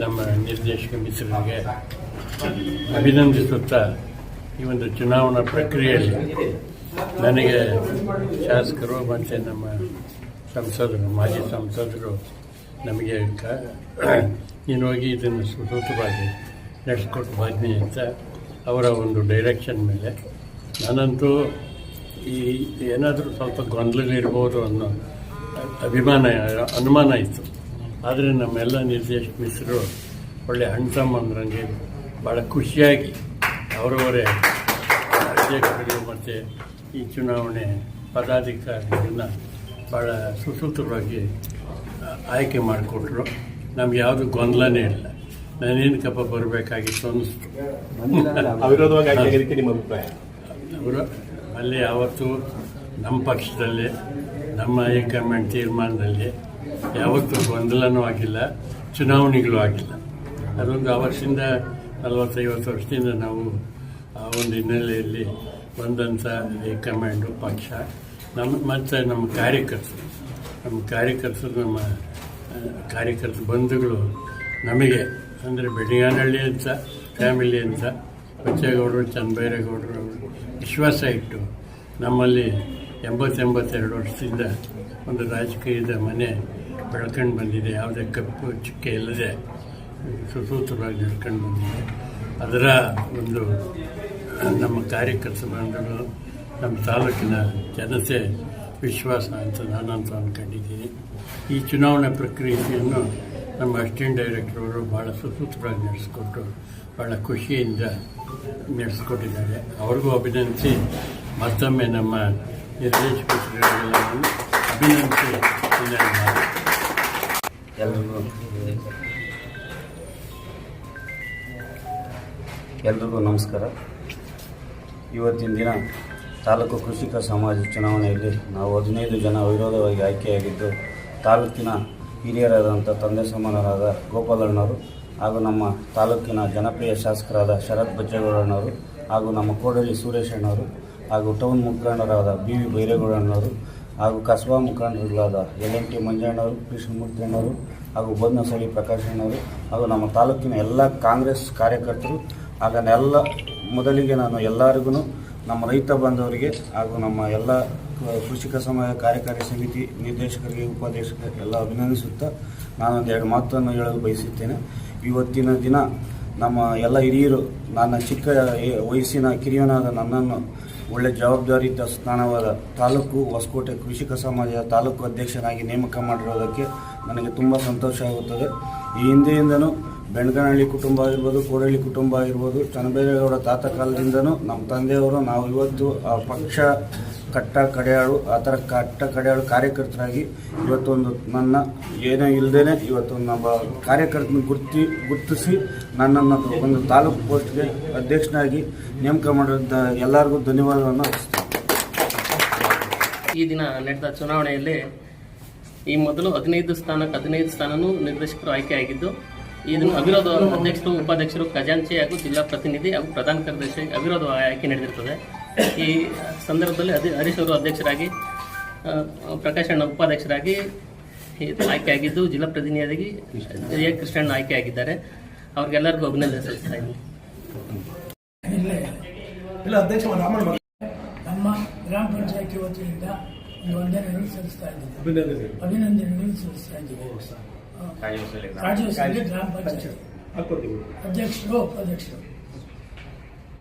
ನಿರ್ದೇಶಕ ಮಿತ್ರರಿಗೆ ಅಭಿನಂದಿಸುತ್ತಾ ಈ ಒಂದು ಚುನಾವಣಾ ಪ್ರಕ್ರಿಯೆಯಲ್ಲಿ ನನಗೆ ಶಾಸಕರು ಮತ್ತು ನಮ್ಮ ಸಂಸದರು, ಮಾಜಿ ಸಂಸದರು ನಮಗೆ ನೀನು ಹೋಗಿ ಇದನ್ನು ಸುಸೂತ್ರವಾಗಿ ನಡೆಸ್ಕೊಟ್ಟು ಬನ್ನಿ ಅಂತ ಅವರ ಒಂದು ಡೈರೆಕ್ಷನ್ ಮೇಲೆ. ನಾನಂತೂ ಈ ಏನಾದರೂ ಸ್ವಲ್ಪ ಗೊಂದಲಗಳಿರ್ಬೋದು ಅನ್ನೋ ಅಭಿಮಾನ, ಅನುಮಾನ ಇತ್ತು. ಆದರೆ ನಮ್ಮೆಲ್ಲ ನಿರ್ದೇಶಕ ಮಿಸ್ರು ಒಳ್ಳೆ ಅಣ್ತಮ್ಮಂದ್ರಂಗೆ ಭಾಳ ಖುಷಿಯಾಗಿ ಅವರವರೇ ಅಧ್ಯಕ್ಷರು ಮತ್ತು ಈ ಚುನಾವಣೆ ಪದಾಧಿಕಾರಿಗಳನ್ನ ಭಾಳ ಸುಸೂತ್ರವಾಗಿ ಆಯ್ಕೆ ಮಾಡಿಕೊಟ್ರು. ನಮ್ಗೆ ಯಾವುದು ಗೊಂದಲನೇ ಇಲ್ಲ. ನಾನೇನು ಕಪ್ಪ ಬರಬೇಕಾಗಿತ್ತು ಅನ್ನಿಸ್ತು. ನಿಮ್ಮ ಅಭಿಪ್ರಾಯ? ಅವರು ಅಲ್ಲಿ ಯಾವತ್ತು ನಮ್ಮ ಪಕ್ಷದಲ್ಲಿ ನಮ್ಮ ಹೈಕಮಾಂಡ್ ತೀರ್ಮಾನದಲ್ಲಿ ಯಾವತ್ತೂ ಗೊಂದಲನೂ ಆಗಿಲ್ಲ, ಚುನಾವಣೆಗಳು ಆಗಿಲ್ಲ. ಅದೊಂದು ಆ ವರ್ಷದಿಂದ ನಲವತ್ತೈವತ್ತು ವರ್ಷದಿಂದ ನಾವು ಆ ಒಂದು ಹಿನ್ನೆಲೆಯಲ್ಲಿ ಬಂದಂಥ ಹೈಕಮಾಂಡು ಪಕ್ಷ, ನಮ್ಮ ಮತ್ತು ನಮ್ಮ ಕಾರ್ಯಕರ್ತರು. ನಮ್ಮ ಕಾರ್ಯಕರ್ತರು, ನಮ್ಮ ಕಾರ್ಯಕರ್ತ ಬಂಧುಗಳು ನಮಗೆ, ಅಂದರೆ ಬೆಡಿಗಾನಹಳ್ಳಿ ಅಂತ, ಫ್ಯಾಮಿಲಿ ಅಂತ ಬಚ್ಚೇಗೌಡರು ಚನ್ನಬೈರೇಗೌಡರು ವಿಶ್ವಾಸ ಇಟ್ಟು ನಮ್ಮಲ್ಲಿ ಎಂಬತ್ತೆಂಬತ್ತೆರಡು ವರ್ಷದಿಂದ ಒಂದು ರಾಜಕೀಯದ ಮನೆ ಬೆಳ್ಕೊಂಡು ಬಂದಿದೆ, ಯಾವುದೇ ಕಪ್ಪು ಚುಕ್ಕೆ ಇಲ್ಲದೆ ಸುಸೂತ್ರವಾಗಿ ನಡ್ಕೊಂಡು ಬಂದಿದೆ. ಅದರ ಒಂದು, ನಮ್ಮ ಕಾರ್ಯಕರ್ತ ಬಂಧುಗಳು, ನಮ್ಮ ತಾಲೂಕಿನ ಜನತೆ ವಿಶ್ವಾಸ ಅಂತ ನಾನಂತೂ ಅಂದ್ಕೊಂಡಿದ್ದೀನಿ ಈ ಚುನಾವಣಾ ಪ್ರಕ್ರಿಯೆಯನ್ನು ನಮ್ಮ ಅಸಿಸ್ಟೆಂಟ್ ಡೈರೆಕ್ಟರ್ ಅವರು ಭಾಳ ಸುಸೂತ್ರವಾಗಿ ನಡೆಸ್ಕೊಟ್ಟು ಭಾಳ ಖುಷಿಯಿಂದ ನಡೆಸ್ಕೊಟ್ಟಿದ್ದಾರೆ. ಅವ್ರಿಗೂ ಅಭಿನಂದಿಸಿ, ಮತ್ತೊಮ್ಮೆ ನಮ್ಮ ನಿರ್ದೇಶಕರುಗಳನ್ನು ಅಭಿನಂದಿಸಿ ಎಲ್ರಿಗೂ ಎಲ್ರಿಗೂ ನಮಸ್ಕಾರ. ಇವತ್ತಿನ ದಿನ ತಾಲೂಕು ಕೃಷಿಕ ಸಮಾಜ ಚುನಾವಣೆಯಲ್ಲಿ ನಾವು ಹದಿನೈದು ಜನ ವಿರೋಧವಾಗಿ ಆಯ್ಕೆಯಾಗಿದ್ದು, ತಾಲೂಕಿನ ಹಿರಿಯರಾದಂಥ ತಂದೆ ಸಮಾನರಾದ ಗೋಪಾಲಣ್ಣವರು ಹಾಗೂ ನಮ್ಮ ತಾಲೂಕಿನ ಜನಪ್ರಿಯ ಶಾಸಕರಾದ ಶರತ್ ಬಚ್ಚೇಗೌಡಣ್ಣವರು ಹಾಗೂ ನಮ್ಮ ಕೋಡಲಿ ಸುರೇಶ್ ಅಣ್ಣವರು ಹಾಗೂ ಟೌನ್ ಮುಖಂಡರಾದ ಬಿ ವಿ ಬೈರೇಗೌಡಣ್ಣವರು ಹಾಗೂ ಕಸಬಾ ಮುಖಂಡರುಗಳಾದ ಎಲ್ ಎನ್ ಟಿ ಮಂಜಣ್ಣವರು ಕೃಷ್ಣಮೂರ್ತಿ ಅಣ್ಣವರು ಹಾಗೂ ಬೋಧನಸಳ್ಳಿ ಪ್ರಕಾಶ್ ಅಣ್ಣವರು ಹಾಗೂ ನಮ್ಮ ತಾಲೂಕಿನ ಎಲ್ಲ ಕಾಂಗ್ರೆಸ್ ಕಾರ್ಯಕರ್ತರು ಎಲ್ಲ ಮೊದಲಿಗೆ ನಾನು ಎಲ್ಲರಿಗೂ ನಮ್ಮ ರೈತ ಬಾಂಧವರಿಗೆ ಹಾಗೂ ನಮ್ಮ ಎಲ್ಲ ಕೃಷಿಕ ಸಮಯ ಕಾರ್ಯಕಾರಿ ಸಮಿತಿ ನಿರ್ದೇಶಕರಿಗೆ, ಉಪಾಧ್ಯಕ್ಷರಿಗೆ ಎಲ್ಲ ಅಭಿನಂದಿಸುತ್ತಾ ನಾನೊಂದು ಎರಡು ಮಾತನ್ನು ಹೇಳಲು ಬಯಸುತ್ತೇನೆ. ಇವತ್ತಿನ ದಿನ ನಮ್ಮ ಎಲ್ಲ ಹಿರಿಯರು, ನನ್ನ ಚಿಕ್ಕ ವಯಸ್ಸಿನ ಕಿರಿಯನಾದ ನನ್ನನ್ನು ಒಳ್ಳೆ ಜವಾಬ್ದಾರಿಯುತ ಸ್ಥಾನವಾದ ತಾಲೂಕು ಹೊಸಕೋಟೆ ಕೃಷಿಕ ಸಮಾಜದ ತಾಲೂಕು ಅಧ್ಯಕ್ಷನಾಗಿ ನೇಮಕ ಮಾಡಿರೋದಕ್ಕೆ ನನಗೆ ತುಂಬ ಸಂತೋಷ ಆಗುತ್ತದೆ ಈ ಹಿಂದೆಯಿಂದನೂ ಬೆಣಗನಹಳ್ಳಿ ಕುಟುಂಬ ಆಗಿರ್ಬೋದು ಕೋಡಹಳ್ಳಿ ಕುಟುಂಬ ಆಗಿರ್ಬೋದು, ಚನ್ನಬೇರೇಗೌಡ ತಾತ ಕಾಲದಿಂದನೂ ನಮ್ಮ ತಂದೆಯವರು ನಾವು ಇವತ್ತು ಆ ಪಕ್ಷ ಕಟ್ಟ ಕಡೆಯಾಳು, ಆ ಥರ ಕಟ್ಟ ಕಡೆಯಾಳು ಕಾರ್ಯಕರ್ತರಾಗಿ ಇವತ್ತೊಂದು ನನ್ನ ಏನೇ ಇಲ್ಲದೇ ಇವತ್ತು ನಮ್ಮ ಕಾರ್ಯಕರ್ತನ ಗುರ್ತಿ, ಗುರ್ತಿಸಿ ನನ್ನನ್ನು ಒಂದು ತಾಲೂಕು ಪೋಸ್ಟ್ಗೆ ಅಧ್ಯಕ್ಷನಾಗಿ ನೇಮಕ ಮಾಡಿದ ಎಲ್ಲರಿಗೂ ಧನ್ಯವಾದವನ್ನು ಈ ದಿನ ನಡೆದ ಚುನಾವಣೆಯಲ್ಲಿ ಈ ಮೊದಲು ಹದಿನೈದು ಸ್ಥಾನಕ್ಕೆ ಹದಿನೈದು ಸ್ಥಾನನೂ ನಿರ್ದೇಶಕರು ಆಯ್ಕೆಯಾಗಿದ್ದು ಇದನ್ನು ಅವಿರೋಧ ಅಧ್ಯಕ್ಷರು ಉಪಾಧ್ಯಕ್ಷರು ಖಜಾಂಚಿ ಹಾಗೂ ಜಿಲ್ಲಾ ಪ್ರತಿನಿಧಿ ಹಾಗೂ ಪ್ರಧಾನ ಕಾರ್ಯದರ್ಶಿ ಅವಿರೋಧ ಆಯ್ಕೆ ನಡೆದಿರ್ತದೆ. ಈ ಸಂದರ್ಭದಲ್ಲಿ ಅದೇ ಹರೀಶ್ ಅವರು ಅಧ್ಯಕ್ಷರಾಗಿ ಪ್ರಕಾಶ್ ಅಣ್ಣ ಉಪಾಧ್ಯಕ್ಷರಾಗಿ ಆಯ್ಕೆ ಆಯ್ಕೆಯಾಗಿದ್ದು ಜಿಲ್ಲಾ ಪ್ರತಿನಿಧಿಯಾಗಿ ಎ. ಕೃಷ್ಣಣ್ಣ ಆಯ್ಕೆಯಾಗಿದ್ದಾರೆ ಅವ್ರಿಗೆಲ್ಲರಿಗೂ ಅಭಿನಂದನೆ ಸಲ್ಲಿಸ್ತಾ ಇದ್ದೀನಿ. ನಮ್ಮ ಗ್ರಾಮ ಪಂಚಾಯತಿ ವತಿಯಿಂದ ಒಂದು ವಂದನೆಗಳು ಸಲ್ಲಿಸ್ತಾ ಇದ್ದೀವಿ ಅಭಿನಂದನೆ ಅಭಿನಂದನೆಗಳು ಸಲ್ಲಿಸ್ತಾ ಇದ್ದೀವಿ ರಾಜೀವ್ ಗ್ರಾಮ ಪಂಚಾಯತ್. ಅಧ್ಯಕ್ಷರು ಉಪಾಧ್ಯಕ್ಷರು.